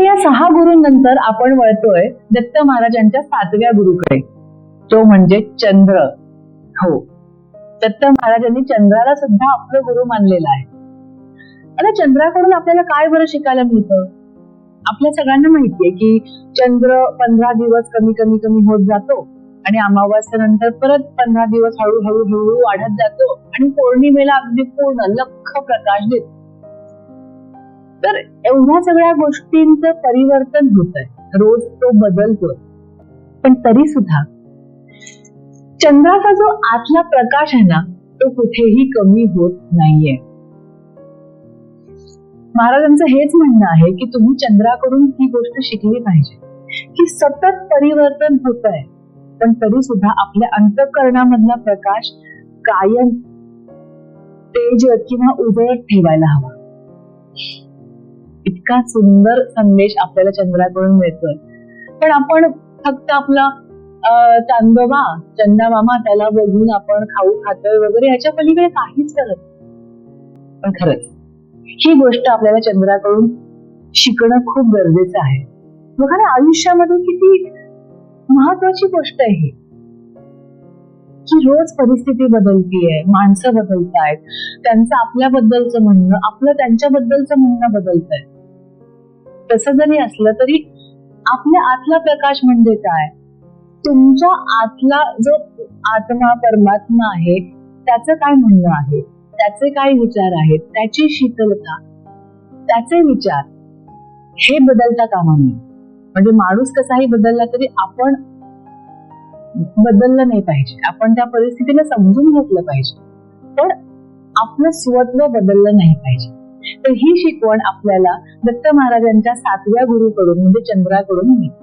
तर या सहा गुरूंनंतर आपण वळतोय दत्त महाराजांच्या सातव्या गुरुकडे. तो म्हणजे चंद्र. हो. दत्त महाराजांनी चंद्राला सुद्धा आपलं गुरु मानलेला आहे. आता चंद्राकडून आपल्याला काय बरं शिकायला मिळतं? आपल्या सगळ्यांना माहितीये की चंद्र पंधरा दिवस कमी कमी कमी होत जातो आणि अमावास्यानंतर परत पंधरा दिवस हळूहळू हळूहळू वाढत जातो आणि पौर्णिमेला अगदी पूर्ण लख प्रकाश देतो. तर एवढ्या सगळ्या गोष्टींचं परिवर्तन होत आहे रोज तो बदलतोय पण तरी सुद्धा चंद्राचा जो आतला प्रकाश आहे ना तो कुठेही कमी होत नाहीये. महाराजांचं हेच म्हणणं आहे की तुम्ही चंद्राकडून ही गोष्ट शिकली पाहिजे. की सतत परिवर्तन होत आहे पण तरी सुद्धा आपल्या अंतकरणामधला प्रकाश कायम तेज किंवा उदय ठेवायला हवा. इतका सुंदर संदेश आपल्याला चंद्राकडून मिळतोय. पण आपण फक्त आपला चांदोबा चंदा मामा त्याला बघून आपण खाऊ खातोय वगैरे ह्याच्या पलीकडे काहीच करत पण खरंच ही गोष्ट आपल्याला चंद्राकडून शिकणं खूप गरजेचं आहे. बघा ना आयुष्यामध्ये किती महत्वाची गोष्ट आहे ही. की रोज परिस्थिती बदलतीये माणसं बदलतायत त्यांचं आपल्याबद्दलचं म्हणणं आपलं त्यांच्याबद्दलचं म्हणणं बदलत आहे तसं जरी असलं तरी आपल्या आतला प्रकाश म्हणजे काय? तुमच्या आतला जो आत्मा परमात्मा आहे त्याचं काय म्हणणं आहे? त्याचे काय विचार आहेत? त्याची शीतलता त्याचे विचार हे बदलता कामा नये. म्हणजे माणूस कसाही बदलला तरी आपण बदललं नाही पाहिजे. आपण त्या परिस्थितीला समजून घेतलं पाहिजे. पण आपलं स्वत्व बदललं नाही पाहिजे. तर ही शिकवण आपल्याला दत्त महाराजांच्या सातव्या गुरुकडून म्हणजे चंद्राकडून मिळते.